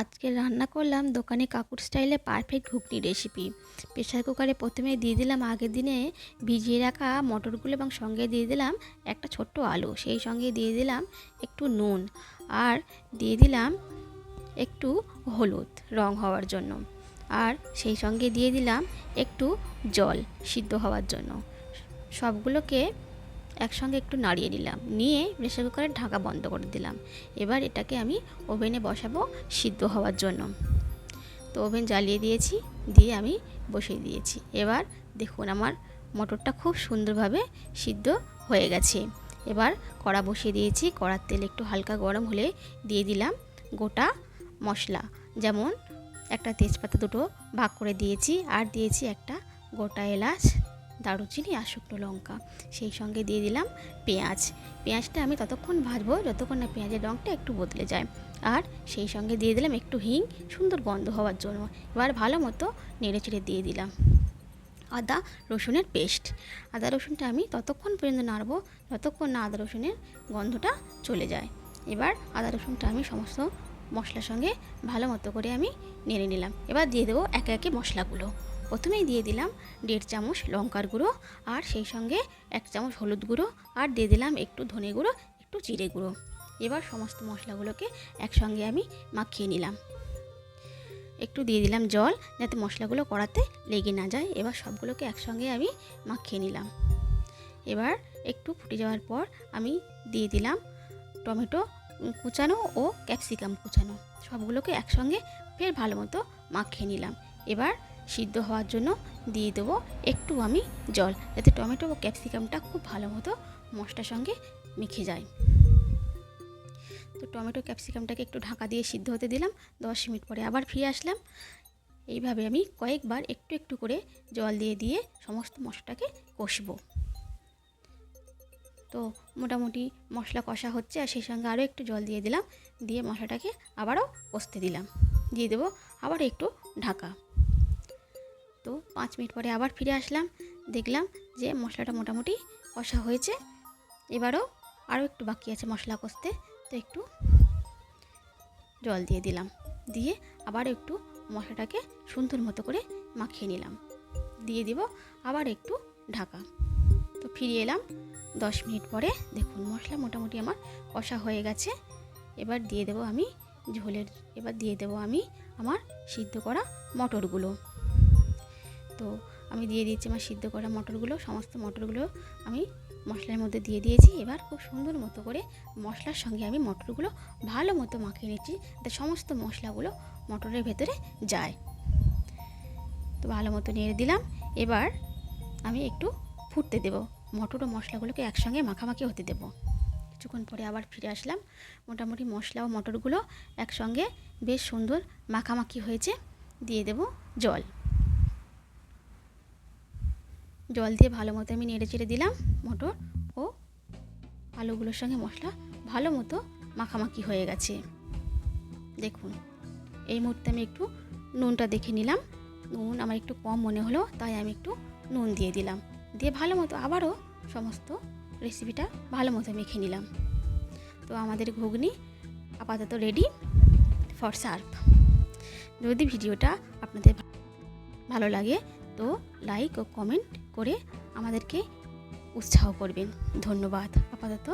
আজকে রান্না করলাম দোকানে কাকুর স্টাইলে পারফেক্ট ঘুগনি রেসিপি প্রেশার কুকারে প্রথমে দিয়ে দিলাম আগের দিনে ভিজিয়ে রাখা মটরগুলো এবং সঙ্গে দিয়ে দিলাম একটা ছোট্ট আলু। সেই সঙ্গে দিয়ে দিলাম একটু নুন আর দিয়ে দিলাম একটু হলুদ রং হওয়ার জন্য। আর সেই সঙ্গে দিয়ে দিলাম একটু জল সিদ্ধ হওয়ার জন্য। সবগুলোকে একসঙ্গে একটু নাড়িয়ে নিলাম। নিয়ে প্রেসার কুকারের ঢাকা বন্ধ করে দিলাম। এবার এটাকে আমি ওভেনে বসাবো সিদ্ধ হওয়ার জন্য। তো ওভেন জ্বালিয়ে দিয়েছি, দিয়ে আমি বসিয়ে দিয়েছি। এবার দেখুন আমার মটরটা খুব সুন্দরভাবে সিদ্ধ হয়ে গেছে। এবার কড়া বসিয়ে দিয়েছি। কড়ার তেল একটু হালকা গরম হলে দিয়ে দিলাম গোটা মশলা। যেমন একটা তেজপাতা দুটো ভাগ করে দিয়েছি, আর দিয়েছি একটা গোটা এলাচ। দারুচিনি আর শুকনো লঙ্কা। সেই সঙ্গে দিয়ে দিলাম পেঁয়াজ। পেঁয়াজটা আমি ততক্ষণ ভাজবো যতক্ষণ না পেঁয়াজের রঙটা একটু বদলে যায়। আর সেই সঙ্গে দিয়ে দিলাম একটু হিং, সুন্দর গন্ধ হওয়ার জন্য। এবার ভালো মতো নেড়ে চেড়ে দিয়ে দিলাম। আদা রসুনের পেস্ট। আদা রসুনটা আমি ততক্ষণ পর্যন্ত নাড়বো যতক্ষণ না আদা রসুনের গন্ধটা চলে যায়। এবার আদা রসুনটা আমি সমস্ত মশলার সঙ্গে ভালো মতো করে আমি নেড়ে নিলাম। এবার দিয়ে দেবো একে একে মশলাগুলো। প্রথমেই দিয়ে দিলাম দেড় চামচ লঙ্কার গুঁড়ো আর সেই সঙ্গে এক চামচ হলুদ গুঁড়ো আর দিয়ে দিলাম একটু ধনে গুঁড়ো, একটু জিরে গুঁড়ো। এবার সমস্ত মশলাগুলোকে একসঙ্গে আমি মাখিয়ে নিলাম। একটু দিয়ে দিলাম জল যাতে মশলাগুলো কড়াতে লেগে না যায়। এবার সবগুলোকে একসঙ্গে আমি মাখিয়ে নিলাম। এবার একটু ফুটে যাওয়ার পর আমি দিয়ে দিলাম টমেটো কুচানো ও ক্যাপসিকাম কুচানো। সবগুলোকে একসঙ্গে ফের ভালো মতো মাখিয়ে নিলাম। এবার সিদ্ধ হওয়ার জন্য দিয়ে দেবো একটু আমি জল, যাতে টমেটো ও ক্যাপসিকামটা খুব ভালো মতো মশলার সঙ্গে মিখে যায়। তো টমেটো, ক্যাপসিকামটাকে একটু ঢাকা দিয়ে সিদ্ধ হতে দিলাম, দশ মিনিট পরে আবার ফিরে আসলাম। এইভাবে আমি কয়েকবার একটু একটু করে জল দিয়ে দিয়ে সমস্ত মশলাটাকে কষবো। তো মোটামুটি মশলা কষা হচ্ছে, আর সেই সঙ্গে আরও একটু জল দিয়ে দিলাম, দিয়ে মশলাটাকে আবারও কষতে দিলাম। দিয়ে দেবো আবার একটু ঢাকা। তো পাঁচ মিনিট পরে আবার ফিরে আসলাম, দেখলাম যে মশলাটা মোটামুটি কষা হয়েছে। এবারও আরও একটু বাকি আছে মশলা কষতে, তো একটু জল দিয়ে দিলাম। দিয়ে আবার একটু মশলাটাকে সুন্দর মতো করে মাখিয়ে নিলাম। দিয়ে দিব আবার একটু ঢাকা। তো ফিরে এলাম দশ মিনিট পরে। দেখুন, মশলা মোটামুটি আমার কষা হয়ে গেছে। এবার দিয়ে দেবো আমি ঝোলের, এবার দিয়ে দেবো আমি আমার সিদ্ধ করা মটরগুলো। তো আমি দিয়ে দিয়েছি আমার সিদ্ধ করা মটরগুলো, সমস্ত মটরগুলো আমি মশলার মধ্যে দিয়ে দিয়েছি। এবার খুব সুন্দর মতো করে মশলার সঙ্গে আমি মটরগুলো ভালো মতো মাখিয়ে নিচ্ছি যাতে সমস্ত মশলাগুলো মটরের ভেতরে যায়। তো ভালো মতো নেড়ে দিলাম। এবার আমি একটু ফুটতে দেব। মটর ও মশলাগুলোকে একসঙ্গে মাখামাখি হতে দেব। কিছুক্ষণ পরে আবার ফিরে আসলাম। মোটামুটি মশলা ও মটরগুলো একসঙ্গে বেশ সুন্দর মাখামাখি হয়েছে। দিয়ে দেব জল। জল দিয়ে ভালো মতো আমি নেড়ে চেড়ে দিলাম মটর ও আলুগুলোর সঙ্গে মশলা ভালো মতো মাখামাখি হয়ে গেছে। দেখুন, এই মুহূর্তে আমি একটু নুনটা দেখে নিলাম। নুন আমার একটু কম মনে হলো, তাই আমি একটু নুন দিয়ে দিলাম। দিয়ে ভালো মতো আবারও সমস্ত রেসিপিটা ভালো মতো মেখে নিলাম। তো আমাদের ঘুগনি আপাতত রেডি ফর সার্ভ যদি ভিডিওটা আপনাদের ভালো লাগে তো লাইক ও কমেন্ট করে আমাদেরকে উৎসাহ করবেন। ধন্যবাদ আপাতত।